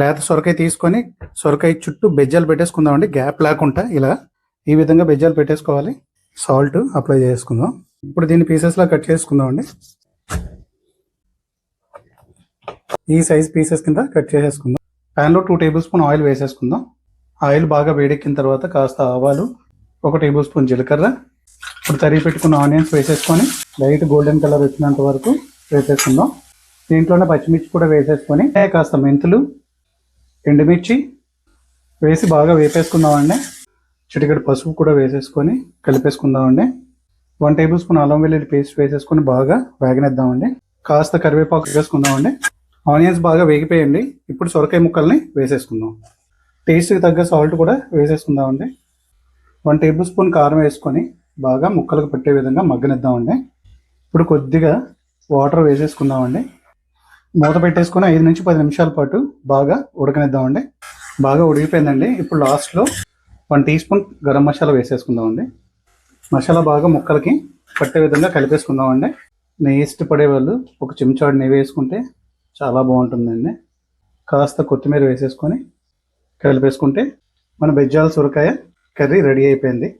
లేత సొరకాయ తీసుకొని సొరకాయ చుట్టూ బెజ్జాలు పెట్టేసుకుందామండి. గ్యాప్ లేకుండా ఇలా ఈ విధంగా బెజ్జాలు పెట్టేసుకోవాలి. సాల్ట్ అప్లై చేసుకుందాం. ఇప్పుడు దీన్ని పీసెస్ లా కట్ చేసుకుందామండి. ఈ సైజ్ పీసెస్ కింద కట్ చేసేసుకుందాం. ప్యాన్లో టూ టేబుల్ స్పూన్ ఆయిల్ వేసేసుకుందాం. ఆయిల్ బాగా వేడెక్కిన తర్వాత కాస్త ఆవాలు ఒక టేబుల్ స్పూన్ జీలకర్ర ఇప్పుడు తరిగి పెట్టుకున్న ఆనియన్స్ వేసేసుకొని లైట్ గోల్డెన్ కలర్ వచ్చినంత వరకు వేసేసుకుందాం. దీంట్లోనే పచ్చిమిర్చి కూడా వేసేసుకొని కాస్త మెంతులు ఎండుమిర్చి వేసి బాగా వేపేసుకుందామండి. చిటికెడు పసుపు కూడా వేసేసుకొని కలిపేసుకుందామండి. వన్ టేబుల్ స్పూన్ అల్లం వెల్లుల్లి పేస్ట్ వేసేసుకొని బాగా వేగనిద్దామండి. కాస్త కరివేపాకు వేసుకుందామండి. ఆనియన్స్ బాగా వేగిపోయండి. ఇప్పుడు సొరకాయ ముక్కల్ని వేసేసుకుందాం. టేస్ట్కి తగ్గ సాల్ట్ కూడా వేసేసుకుందామండి. వన్ టేబుల్ స్పూన్ కారం వేసుకొని బాగా ముక్కలకు పట్టే విధంగా మగ్గనిద్దామండి. ఇప్పుడు కొద్దిగా వాటర్ వేసేసుకుందామండి. మూత పెట్టేసుకొని ఐదు నుంచి పది నిమిషాల పాటు బాగా ఉడకనిద్దామండి. బాగా ఉడికిపోయిందండి. ఇప్పుడు లాస్ట్లో one teaspoon garam masala వేసేసుకుందామండి. మసాలా బాగా ముక్కలకి పట్టే విధంగా కలిపేసుకుందామండి. నెయ్యి ఇష్టపడే వాళ్ళు ఒక చెంచాడు నెయ్యి వేసుకుంటే చాలా బాగుంటుందండి. కాస్త కొత్తిమీర వేసేసుకొని కలిపేసుకుంటే మన బెజ్జాల సొరకాయ కర్రీ రెడీ అయిపోయింది.